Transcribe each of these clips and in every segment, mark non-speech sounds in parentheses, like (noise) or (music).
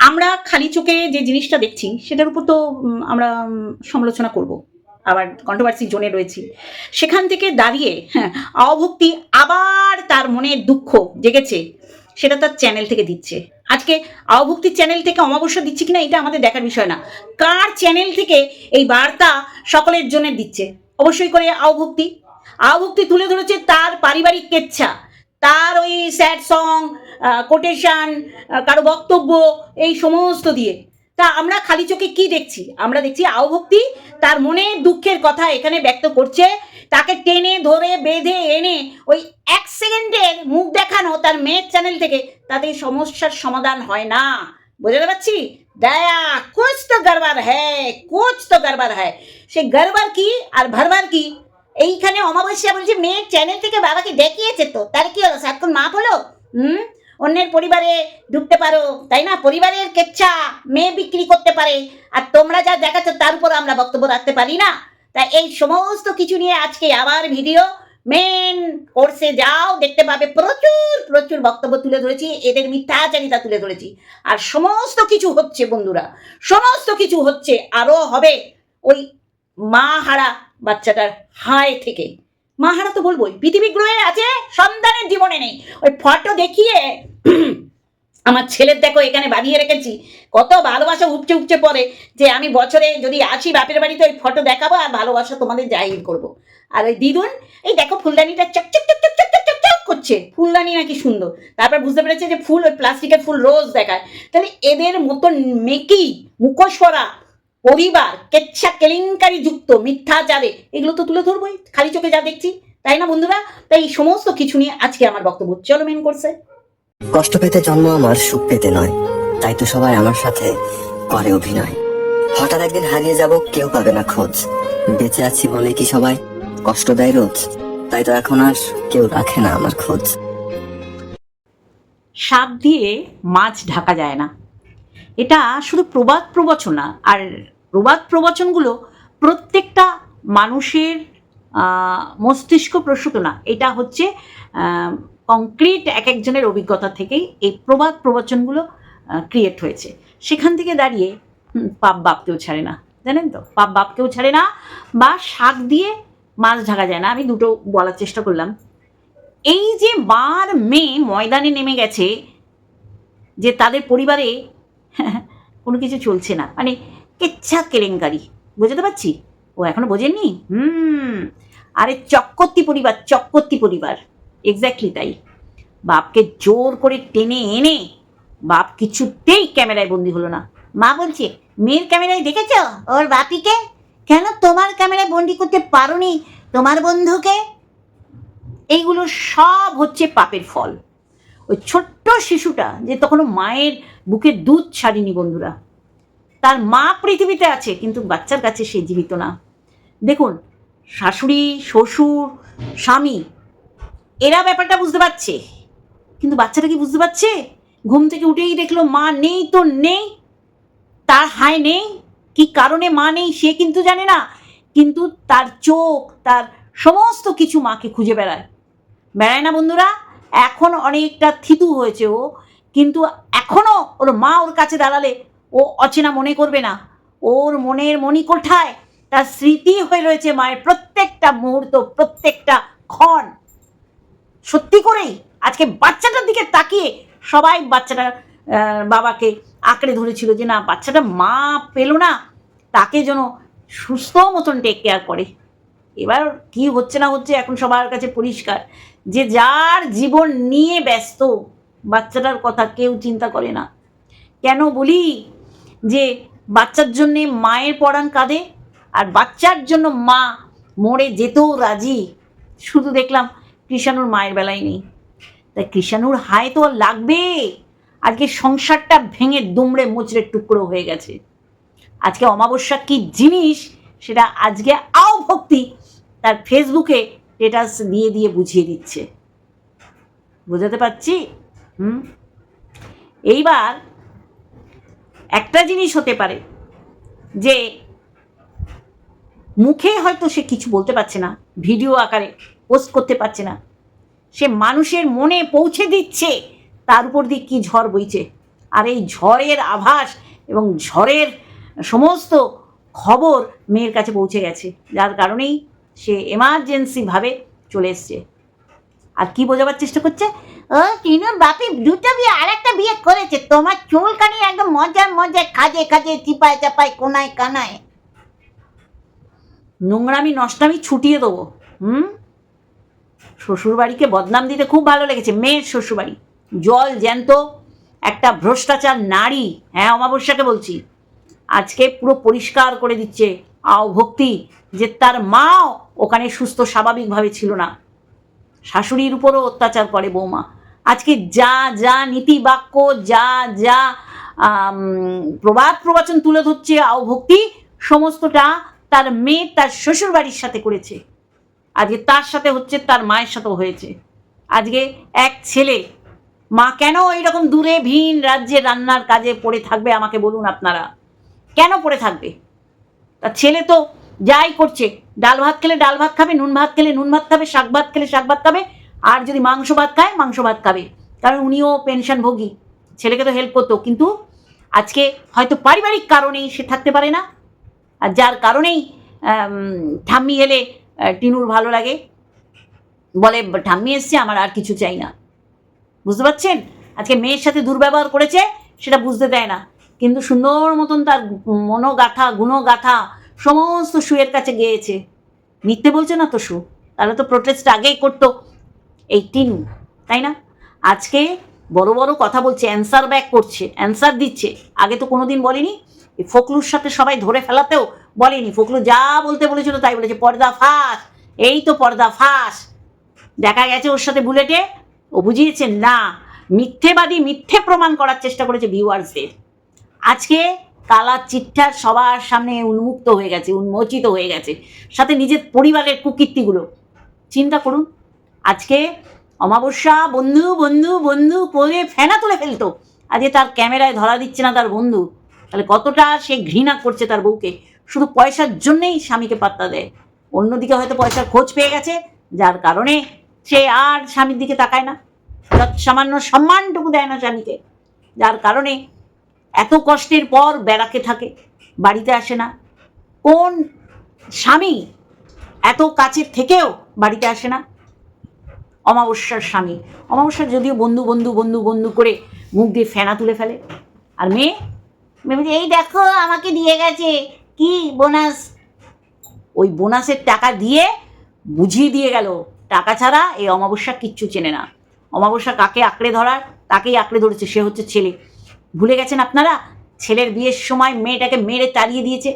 আমরা খালি চোখে যে জিনিসটা দেখছি, সেটার উপর তো আমরা সমালোচনা করব। আবার কন্ট্রোভার্সি জোনে রয়েছি। সেখান থেকে দাঁড়িয়ে হ্যাঁ অভক্তি আবার তার মনে দুঃখ জেগেছে, সেটা তার চ্যানেল থেকে দিচ্ছে। আজকে অভক্তির চ্যানেল থেকে অমাবস্যা দিচ্ছে কিনা, এটা আমাদের দেখার বিষয় না। কার চ্যানেল থেকে এই বার্তা সকলের জন্য দিচ্ছে? অবশ্যই করে আওভক্তি আওভক্তি তুলে ধরেছে তার পারিবারিক কেচ্ছা। তার ওই স্যাড সং কোটেশন কারও বক্তব্য, এই সমস্ত দিয়ে। তা আমরা খালি চোখে কি দেখছি? আমরা দেখছি আওভক্তি তার মনে দুঃখের কথা এখানে ব্যক্ত করছে। তাকে টেনে ধরে বেঁধে এনে ওই এক সেকেন্ডের মুখ দেখানো তার মেয়ের চ্যানেল থেকে তাতে সমস্যার সমাধান হয় না। বুঝতে পারছি? দয়া, কোচ তো গড়বার হ্যায়, কোচ তো গড়বার হ্যায়। সে গড়বার কি আর ভরবার কি? এইখানে অমাবস্যা বলছে, মেয়ের চ্যানেল থেকে বাবাকে দেখিয়েছে তো। তার কি হলো? সাতক্ষণ মাপ হলো? হুম? অন্যের পরিবারে ঢুকতে পারো, তাই না? পরিবারের কেচ্ছা, মেয়ে বিক্রি করতে পারে। আর তোমরা যা দেখাচ্ছ, তার উপর আমরা বক্তব্য রাখতে পারি না। তা এই সমস্ত কিছু নিয়ে আজকে আবার ভিডিও মেন কোর্সে যাও, দেখতে পাবে প্রচুর প্রচুর বক্তব্য তুলে ধরেছি, এদের মিথ্যাচারিতা তুলে ধরেছি। আর সমস্ত কিছু হচ্ছে, বন্ধুরা, সমস্ত কিছু হচ্ছে আরও হবে। ওই মা হারা বাচ্চাটার হায় থেকে। মাহারা তো বলবোই, পৃথিবী গ্রহে আছে, সন্তানের জীবনে নেই। ওই ফটো দেখিয়ে (clears throat) আমার ছেলের দেখো, এখানে বানিয়ে রেখেছি। কত ভালোবাসা উপচে উপচে পড়ে যে আমি বছরে যদি আসি বাপের বাড়িতে, ওই ফটো দেখাবো আর ভালোবাসা তোমাদের জাহির করব। আর ওই দিদুন, এই দেখো ফুলদানিটা চক চক চক চক চক চক চক করছে। ফুলদানি নাকি সুন্দর। তারপর বুঝতে পেরেছে যে ফুল ওই প্লাস্টিকের ফুল রোজ দেখায়। তাহলে এদের মতো মেকি, মুখোশ পরিবার কেচ্ছা কেলেঙ্কারি যুক্ত মিথ্যাচারে এগুলো তো তুলে ধরবোই খালি চোখে যা দেখছি তাই না বন্ধুরা? তাই এই সমস্ত কিছু নিয়ে আজকে আমার বক্তব্য চলো মেন করছে কষ্ট পেতে জন্ম আমার সুখ পেতে নয়। তাই তো সবাই আমার সাথে করে অভিনয়। হঠাৎ একদিন হারিয়ে যাব কেউ পাবে না খোঁজ। বেঁচে আছি বলে কি সবাই কষ্ট দেয় রোজ? তাই তো এখন আর কেউ রাখে না আমার খোঁজ। সাপ দিয়ে মাছ ঢাকা যায় না। এটা শুধু প্রবাদ প্রবচন আর প্রবাদ প্রবচনগুলো প্রত্যেকটা মানুষের মস্তিষ্ক প্রসূত না, এটা হচ্ছে কংক্রিট এক একজনের অভিজ্ঞতা থেকেই এই প্রবাদ প্রবচনগুলো ক্রিয়েট হয়েছে। সেখান থেকে দাঁড়িয়ে পাপ বাপকেও ছাড়ে না, জানেন তো? পাপ বাপকেও ছাড়ে না, বা শাক দিয়ে মাছ ঢাকা যায় না, আমি দুটো বলার চেষ্টা করলাম। এই যে বার মেয়ে ময়দানে নেমে গেছে, যে তাদের পরিবারে (laughs) কোনো কিছু চলছে না। মানে কেচ্ছা কেলেঙ্কারি। বুঝতে পারছি? ও এখনও বোঝেননি? হুম। আরে চক্কর্তি পরিবার চক্কর্তি পরিবার। এক্স্যাক্টলি তাই। বাপকে জোর করে টেনে এনে বাপ কিছুতেই ক্যামেরায় বন্দি হলো না। মা বলছে, মেয়ের ক্যামেরায় দেখেছ? ওর বাপিকে? কেন তোমার ক্যামেরায় বন্দি করতে পারোনি তোমার বন্ধুকে? এইগুলো সব হচ্ছে পাপের ফল। ওই ছোট্ট শিশুটা যে তখনও মায়ের বুকে দুধ ছাড়িনি বন্ধুরা। তার মা পৃথিবীতে আছে, কিন্তু বাচ্চার কাছে সে জীবিত না। দেখুন, শাশুড়ি, শ্বশুর, স্বামী, এরা ব্যাপারটা বুঝতে পারছে। কিন্তু বাচ্চাটা কি বুঝতে পারছে? ঘুম থেকে উঠেই দেখল মা নেই তো নেই, তার হায় নেই, কি কারণে মা নেই সে কিন্তু জানে না। কিন্তু তার চোখ, তার সমস্ত কিছু মাকে খুঁজে বেড়ায়। বেড়ায় না বন্ধুরা এখন অনেকটা থিতু হয়েছে ও, কিন্তু এখনও ওর মা ওর কাছে দাঁড়ালে ও অচেনা মনে করবে না। ওর মনের মণিকোঠায় তার স্মৃতি হয়ে রয়েছে মায়ের প্রত্যেকটা মুহূর্ত, প্রত্যেকটা ক্ষণ। সত্যি করেই আজকে বাচ্চাটার দিকে তাকিয়ে সবাই বাচ্চাটার বাবাকে আঁকড়ে ধরেছিল যে না, বাচ্চাটা মা পেল না, তাকে যেন সুস্থ মতন টেক কেয়ার করে। এবার কি হচ্ছে না হচ্ছে এখন সবার কাছে পরিষ্কার যে যার জীবন নিয়ে ব্যস্ত, বাচ্চাটার কথা কেউ চিন্তা করে না। কেন বলি? যে বাচ্চার জন্যে মায়ের পড়ান কাঁদে, আর বাচ্চার জন্য মা মরে যেতেও রাজি। শুধু দেখলাম কৃষাণুর মায়ের বেলায় নেই। তাই কৃষাণুর হায় তো লাগবে? আজকে সংসারটা ভেঙে দুমড়ে মুচড়ে টুকরো হয়ে গেছে। আজকে অমাবস্যা কি জিনিস, সেটা আজকে আও ভক্তি তার ফেসবুকে স্টেটাস দিয়ে দিয়ে বুঝিয়ে দিচ্ছে। বোঝাতে পারছি? হুম? এইবার একটা জিনিস হতে পারে যে মুখে হয়তো সে কিছু বলতে পারছে না, ভিডিও আকারে পোস্ট করতে পারছে না। সে মানুষের মনে পৌঁছে দিচ্ছে, তার উপর দিয়ে কি ঝড় বইছে। আর এই ঝড়ের আভাস এবং ঝড়ের সমস্ত খবর মেয়ের কাছে পৌঁছে গেছে। যার কারণেই সে এমার্জেন্সিভাবে চলে এসছে। আর কি বোঝাবার চেষ্টা করছে? ও তিনুর বাপি, দুটো বিয়ে আর একটা বিয়ে করেছে। তোমার চুলকানি একদম মজার মজায় খাজে খাজে, চিপায়, চাপায়, কোনায়, কানায়। নোংরামি, নষ্টামি ছুটিয়ে দেবো। হুম? শ্বশুরবাড়িকে বদনাম দিতে খুব ভালো লেগেছে, মেয়ের শ্বশুরবাড়ি। জল জ্যান্ত, একটা ভ্রষ্টাচার নারী। হ্যাঁ অমাবস্যাকে বলছি। আজকে পুরো পরিষ্কার করে দিচ্ছে। আও ভক্তি। যে তার মাও ওখানে সুস্থ স্বাভাবিকভাবে ছিল না। শাশুড়ির উপরও অত্যাচার করে বৌমা। আজকে যা যা নীতি বাক্য যা যা প্রবাদ প্রবচন তুলে ধরছে ভক্তি, সমস্তটা তার মেয়ে তার শ্বশুর বাড়ির সাথে করেছে। আজকে তার সাথে হচ্ছে তার মায়ের সাথেও হয়েছে। আজকে এক ছেলে, মা কেন এইরকম দূরে ভিন রাজ্যে রান্নার কাজে পড়ে থাকবে আমাকে বলুন আপনারা? কেন পড়ে থাকবে? তার ছেলে তো যাই করছে, ডাল ভাত খেলে ডাল ভাত খাবে, নুন ভাত খেলে নুন ভাত খাবে, শাক ভাত খেলে শাক ভাত খাবে, আর যদি মাংস ভাত খায়, মাংস ভাত খাবে। কারণ উনিও পেনশনভোগী ছেলেকে তো হেল্প করতো। কিন্তু আজকে হয়তো পারিবারিক কারণেই সে থাকতে পারে না, আর যার কারণেই ঠাম্মি এলে টিনুর ভালো লাগে। বলে, ঠাম্মি এসছে, আমার আর কিছু চাই না। বুঝতে পারছেন? আজকে মেয়ের সাথে দুর্ব্যবহার করেছে, সেটা বুঝতে দেয় না। কিন্তু সুন্দর মতন তার মনোগাথা, গুণগাথা সমস্ত সুয়ের কাছে গিয়েছে। মিথ্যে বলছে না তো সু? তাহলে তো প্রোটেস্ট আগেই করতো। এই টিনু তাই না? আজকে বড় বড় কথা বলছে অ্যান্সার ব্যাক করছে অ্যান্সার দিচ্ছে। আগে তো কোনোদিন বলেনি। এই ফকলুর সাথে সবাই ধরে ফেলাতেও বলেনি। ফকলু যা বলতে বলেছিল তাই বলেছে। পর্দা ফাঁস। এই তো পর্দা ফাঁস। দেখা গেছে ওর সাথে বুলেটে। ও বুঝিয়েছে, না, মিথ্যেবাদী মিথ্যে প্রমাণ করার চেষ্টা করেছে ভিউয়ার্সদের আজকে কালা চিঠা সবার সামনে উন্মুক্ত হয়ে গেছে, উন্মোচিত হয়ে গেছে। সাথে নিজের পরিবারের কুকীর্তিগুলো। চিন্তা করুন, আজকে অমাবস্যা, বন্ধু বন্ধু বন্ধু করে ফেনা তুলে ফেলতো। আজকে তার ক্যামেরায় ধরা দিচ্ছে না তার বন্ধু। তাহলে কতটা সে ঘৃণা করছে তার বউকে? শুধু পয়সার জন্যেই স্বামীকে পাত্তা দেয়। অন্যদিকে হয়তো পয়সার খোঁজ পেয়ে গেছে, যার কারণে সে আর স্বামীর দিকে তাকায় না। সামান্য সম্মানটুকু দেয় না স্বামীকে। যার কারণে এত কষ্টের পর বেড়াকে থাকে, বাড়িতে আসে না। কোন স্বামী এত কাছের থেকেও বাড়িতে আসে না? অমাবস্যার স্বামী। অমাবস্যার যদিও বন্ধু বন্ধু বন্ধু বন্ধু করে মুখ দিয়ে ফেনা তুলে ফেলে। আর মেয়ে? মেয়ে এই দেখো, আমাকে দিয়ে গেছে। কি বোনাস? ওই বোনাসের টাকা দিয়ে বুঝিয়ে দিয়ে গেল, টাকা ছাড়া এই অমাবস্যা কিচ্ছু চেনে না। অমাবস্যা কাকে আঁকড়ে ধরার? তাকেই আঁকড়ে ধরেছে, সে হচ্ছে ছেলে। ভুলে গেছেন আপনারা? ছেলের বিয়ের সময় মেয়েটাকে মেরে তাড়িয়ে দিয়েছে।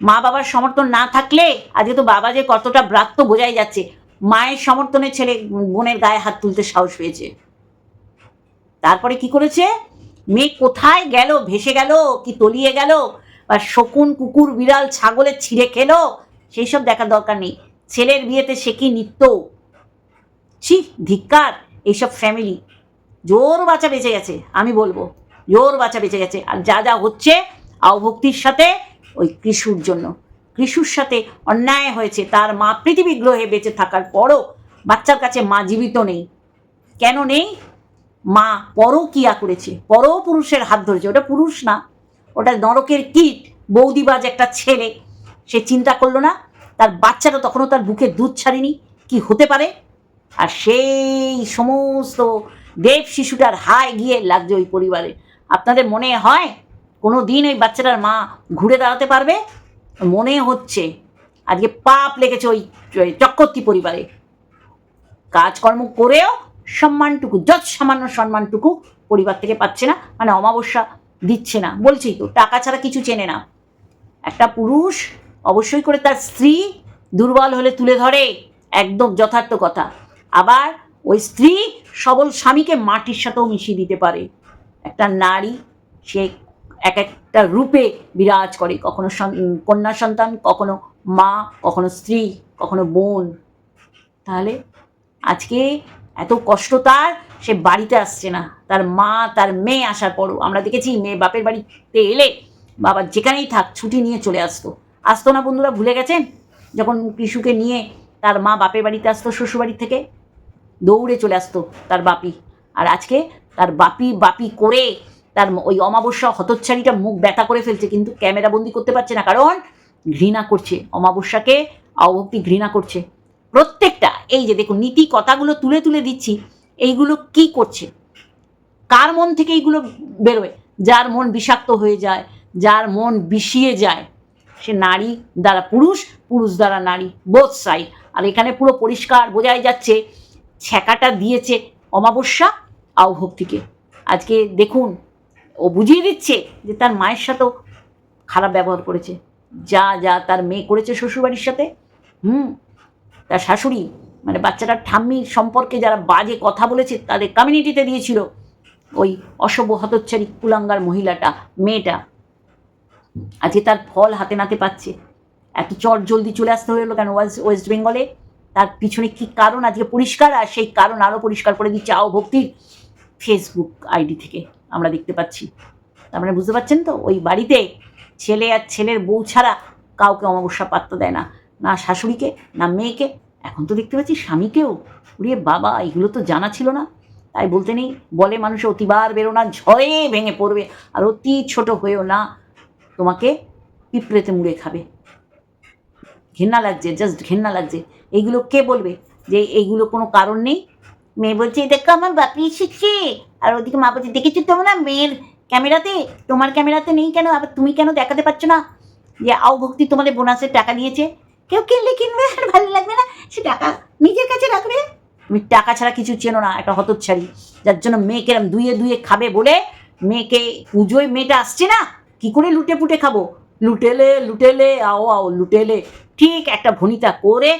মা বাবার সমর্থন না থাকলে আজকে তো বাবা যে কতটা ব্রাত্য বোঝাই যাচ্ছে। মায়ের সমর্থনে ছেলে বোনের গায়ে হাত তুলতে সাহস পেয়েছে। তারপরে কি করেছে? মেয়ে কোথায় গেল, ভেসে গেল, কি তলিয়ে গেল? বা শকুন, কুকুর, বিড়াল ছাগলের ছিঁড়ে খেলো? সেই সব দেখার দরকার নেই। ছেলের বিয়েতে সে কি নিত্য? ছি, ধিক্কার, এইসব ফ্যামিলি জোর বাচ্চা বেঁচে গেছে, আমি বলব। জোর বাচ্চা বেঁচে গেছে। আর যা যা হচ্ছে, আওভক্তির সাথে ওই কৃষুর জন্য। কৃষুর সাথে অন্যায় হয়েছে। তার মা পৃথিবী গ্রহে বেঁচে থাকার পরও বাচ্চার কাছে মা জীবিত নেই। কেন নেই? মা পরকিয়া করেছে। পরপুরুষের হাত ধরেছে। ওটা পুরুষ না। ওটা নরকের কীট। বৌদিবাজ একটা ছেলে। সে চিন্তা করল না, তার বাচ্চাটা তখনও তার বুকে দুধ ছাড়েনি। কি হতে পারে? আর সেই সমস্ত দেব শিশুটার হায় গিয়ে লাগছে ওই পরিবারে। আপনাদের মনে হয় কোনো দিন ওই বাচ্চাটার মা ঘুরে দাঁড়াতে পারবে? মনে হচ্ছে। আজকে পাপ লেগেছে ওই চক্রবর্তী পরিবারে। কাজকর্ম করেও সম্মানটুকু, যত সামান্য সম্মানটুকু পরিবার থেকে পাচ্ছে না মানে অমাবস্যা দিচ্ছে না। বলছি তো, টাকা ছাড়া কিছু চেনে না। একটা পুরুষ অবশ্যই করে তার স্ত্রী দুর্বল হলে তুলে ধরে, একদম যথার্থ কথা। আবার ওই স্ত্রী সবল স্বামীকে মাটির সাথেও মিশিয়ে দিতে পারে। একটা নারী, সে এক একটা রূপে বিরাজ করে। কখনো কন্যা সন্তান, কখনো মা, কখনো স্ত্রী, কখনো বোন। তাহলে আজকে এত কষ্ট তার, সে বাড়িতে আসছে না। তার মা, তার মেয়ে আসার পরও। আমরা দেখেছি মেয়ে বাপের বাড়িতে এলে বাবা যেখানেই থাক, ছুটি নিয়ে চলে আসতো। আসতো না বন্ধুরা, ভুলে গেছেন? যখন কৃষুকে নিয়ে তার মা বাপের বাড়িতে আসতো, শ্বশুরবাড়ি থেকে, দৌড়ে চলে আসতো তার বাপি। আর আজকে তার বাপি বাপি করে তার ওই অমাবস্যা হতচ্ছাড়িটা মুখ ব্যথা করে ফেলছে, কিন্তু ক্যামেরা বন্দি করতে পারছে না। কারণ ঘৃণা করছে, অমাবস্যাকে অভক্তি ঘৃণা করছে। প্রত্যেকটা, এই যে দেখুন, নীতি কথাগুলো তুলে তুলে দিচ্ছি, এইগুলো কি করছে? কার মন থেকে এইগুলো বেরোয়? যার মন বিষাক্ত হয়ে যায়, যার মন বিষিয়ে যায়। সে নারী দ্বারা পুরুষ পুরুষ দ্বারা নারী বোধ সাইড আর এখানে পুরো পরিষ্কার বোঝাই যাচ্ছে, ছ্যাঁকাটা দিয়েছে অমাবস্যা আউভক্তিকে আজকে দেখুন, ও বুঝিয়ে দিচ্ছে যে তার মায়ের সাথেও খারাপ ব্যবহার করেছে। যা যা তার মেয়ে করেছে শ্বশুরবাড়ির সাথে, হুম, তার শাশুড়ি মানে বাচ্চাটার ঠাম্মির সম্পর্কে যারা বাজে কথা বলেছে, তাদের কমিউনিটিতে দিয়েছিল ওই অসভ্য হতচ্ছারী কুলাঙ্গার মহিলাটা, মেয়েটা। আজকে তার ফল হাতে নাতে পাচ্ছে। এত চট জলদি চলে আসতে হলো কেন ওয়েস্ট ওয়েস্ট বেঙ্গলে? তার পিছনে কি কারণ আজকে পরিষ্কার? আর সেই কারণ আরও পরিষ্কার করে দিচ্ছে আও ভক্তির। ফেসবুক আইডি থেকে আমরা দেখতে পাচ্ছি। তার মানে বুঝতে পারছেন তো? ওই বাড়িতে ছেলে আর ছেলের বউ ছাড়া কাউকে অমাবস্যা পাত্তা দেয় না। না শাশুড়িকে, না মেয়েকে। এখন তো দেখতে পাচ্ছি স্বামীকেও। উড়িয়ে বাবা, এগুলো তো জানা ছিল না। তাই বলতে নেই, বলে মানুষ অতিবার বেরো না ঝড়ে ভেঙে পড়বে। আর অতি ছোট হয়েও না, তোমাকে পিঁপড়েতে মুড়ে খাবে। ঘেন্না লাগছে জাস্ট ঘেন্না লাগছে। এইগুলো কে বলবে যে এইগুলো কোনো কারণ নেই? মেয়ে বলছে, দেখো আমার বাপি এসেছে। আর ওদিকে মা বলছে, দেখেছ না মেয়ের ক্যামেরাতে? তোমার ক্যামেরাতে নেই কেন? আবার তুমি কেন দেখাতে পারছ না? যে আও ভক্তি তোমাদের বোনাসের টাকা দিয়েছে। কেউ কিনলে কিনবে, আর ভালো লাগবে না। সে টাকা নিজের কাছে রাখবে। তুমি টাকা ছাড়া কিছু চেনো না, একটা হতচ্ছাড়ি। যার জন্য মেয়েকে এরম দুয়ে দুয়ে খাবে বলে মেয়েকে পুজোয় মেয়েটা আসছে না, কি করে লুটে পুটে খাব? লুটেলে লুটেলে, আও আও, লুটেলে। ঠিক একটা ভনিতা করে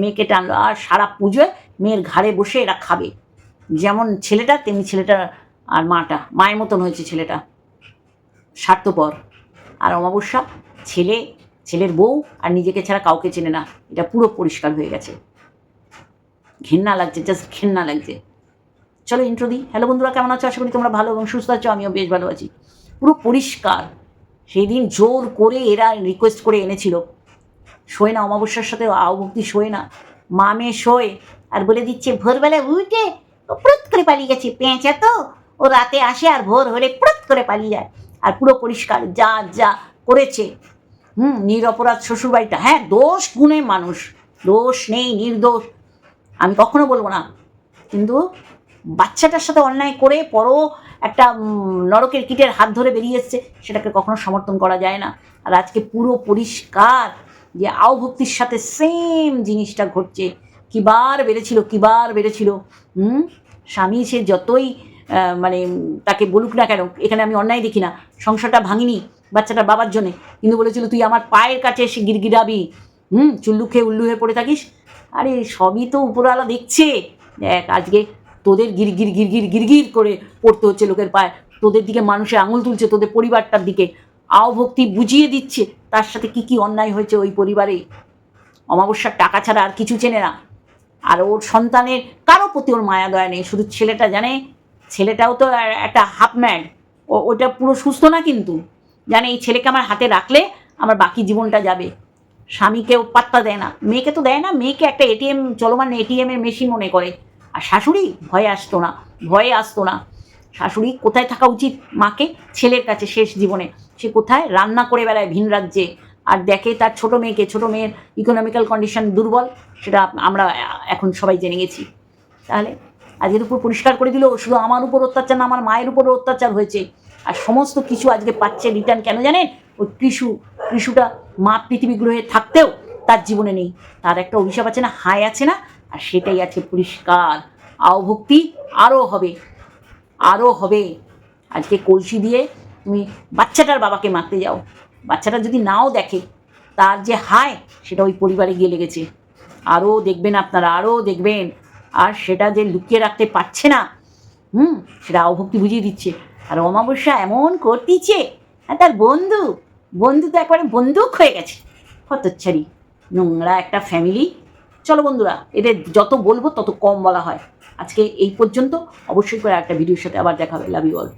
মেয়েকে টানলো। আর সারা পুজোয় মেয়ের ঘাড়ে বসে এরা খাবে। যেমন ছেলেটা, তেমনি ছেলেটা আর মাটা। মায়ের মতন হয়েছে ছেলেটা। স্বার্থপর। আর অমাবস্যা, ছেলে, ছেলের বউ আর নিজেকে ছাড়া কাউকে চেনে না। এটা পুরো পরিষ্কার হয়ে গেছে। ঘেন্না লাগছে জাস্ট ঘেন্না লাগছে। চলো ইন্ট্রো দিই। হ্যালো বন্ধুরা, কেমন আছো? আশা করি তোমরা ভালো এবং সুস্থ আছো, আমিও বেশ ভালো আছি। পুরো পরিষ্কার। সেই দিন জোর করে এরা রিকোয়েস্ট করে এনেছিল। শোয় না, অমাবস্যার সাথে আহভক্তি শোয় না। মা মেয়ে শোয় আর বলে দিচ্ছে, ভোরবেলা উঠে প্রত করে পালিয়ে গেছে, পেঁচা তো। ও রাতে আসে আর ভোর হলে প্রত করে পালিয়ে যায়। আর পুরো পরিষ্কার, যা যা করেছে। হুম, নিরপরাধ শ্বশুরবাড়িটা। হ্যাঁ দোষ গুণে মানুষ। দোষ নেই, নির্দোষ। আমি কখনো বলব না। কিন্তু বাচ্চাটার সাথে অন্যায় করে পরও একটা নরকের কীটের হাত ধরে বেরিয়ে এসছে, সেটাকে কখনো সমর্থন করা যায় না। আর আজকে পুরো পরিষ্কার যে আওভক্তির সাথে সেম জিনিসটা ঘটছে। কিবার বেড়েছিল কিবার বেড়েছিল? হুম? স্বামী সে যতই মানে তাকে বলুক না কেন, এখানে আমি অন্যায় দেখি না। সংসারটা ভাঙিনি বাচ্চাটার বাবার জন্যে। কিন্তু বলেছিল, তুই আমার পায়ের কাছে এসে গিরগিরাবি। হুম? চুল্লু খেয়ে উল্লু হয়ে পড়ে থাকিস? আরে, সবই তো উপরওয়ালা দেখছে। দেখ, আজকে তোদের গিরগির গিরগির গিরগির করে পড়তে হচ্ছে লোকের পায়ে। তোদের দিকে মানুষে আঙুল তুলছে, তোদের পরিবারটার দিকে। আও ভক্তি বুঝিয়ে দিচ্ছে, তার সাথে কি কি অন্যায় হয়েছে ওই পরিবারে? অমাবস্যার টাকা ছাড়া আর কিছু চেনে না। আর ওর সন্তানের কারও প্রতি ওর মায়া, দয়া নেই। শুধু ছেলেটা জানে? ছেলেটাও তো একটা হাফ ম্যাড ওটা পুরো সুস্থ না কিন্তু? জানে এই ছেলেকে আমার হাতে রাখলে আমার বাকি জীবনটা যাবে। স্বামীকেও পাত্তা দেয় না। মেয়েকে তো দেয় না। মেয়েকে একটা এটিএম চলমান এটিএম এর মেশিন মনে করে। আর শাশুড়ি ভয়ে আসতো না। ভয়ে আসতো না। শাশুড়ি কোথায় থাকা উচিত মাকে? ছেলের কাছে শেষ জীবনে। সে কোথায়? রান্না করে বেড়ায় ভিন রাজ্যে। আর দেখে তার ছোট মেয়েকে, ছোট মেয়ের ইকোনমিক্যাল কন্ডিশন দুর্বল, সেটা আমরা এখন সবাই জেনে গেছি। তাহলে আজকের উপর পরিষ্কার করে দিল, শুধু আমার উপর অত্যাচার না, আমার মায়ের উপর অত্যাচার হয়েছে। আর সমস্ত কিছু আজকে পাচ্ছে রিটার্ন কেন জানেন? ওই কৃষু, কৃষুটা মা পৃথিবী গ্রহে থাকতেও তার জীবনে নেই। তার একটা অভিশাপ আছে না হাই আছে না? আর সেটাই আছে পরিষ্কার। আওভক্তি আরও হবে আরও হবে। আজকে কলসি দিয়ে তুমি বাচ্চাটার বাবাকে মারতে যাও। বাচ্চাটা যদি নাও দেখে, তার যে হায়, সেটা ওই পরিবারে গিয়ে লেগেছে। আরও দেখবেন আপনারা আরও দেখবেন। আর সেটা যে লুকিয়ে রাখতে পারছে না, হুম, সেটা অভক্তি বুঝিয়ে দিচ্ছে। আর অমাবস্যা এমন করতিছে হ্যাঁ তার বন্ধু বন্ধু তো একবারে বন্দুক হয়ে গেছে। হতচ্ছারি নোংরা একটা ফ্যামিলি চলো বন্ধুরা, এদের যত বলব তত কম বলা হয়। আজকে এই পর্যন্ত, অবশ্যই করে একটা ভিডিওর সাথে আবার দেখা হবে। Love you all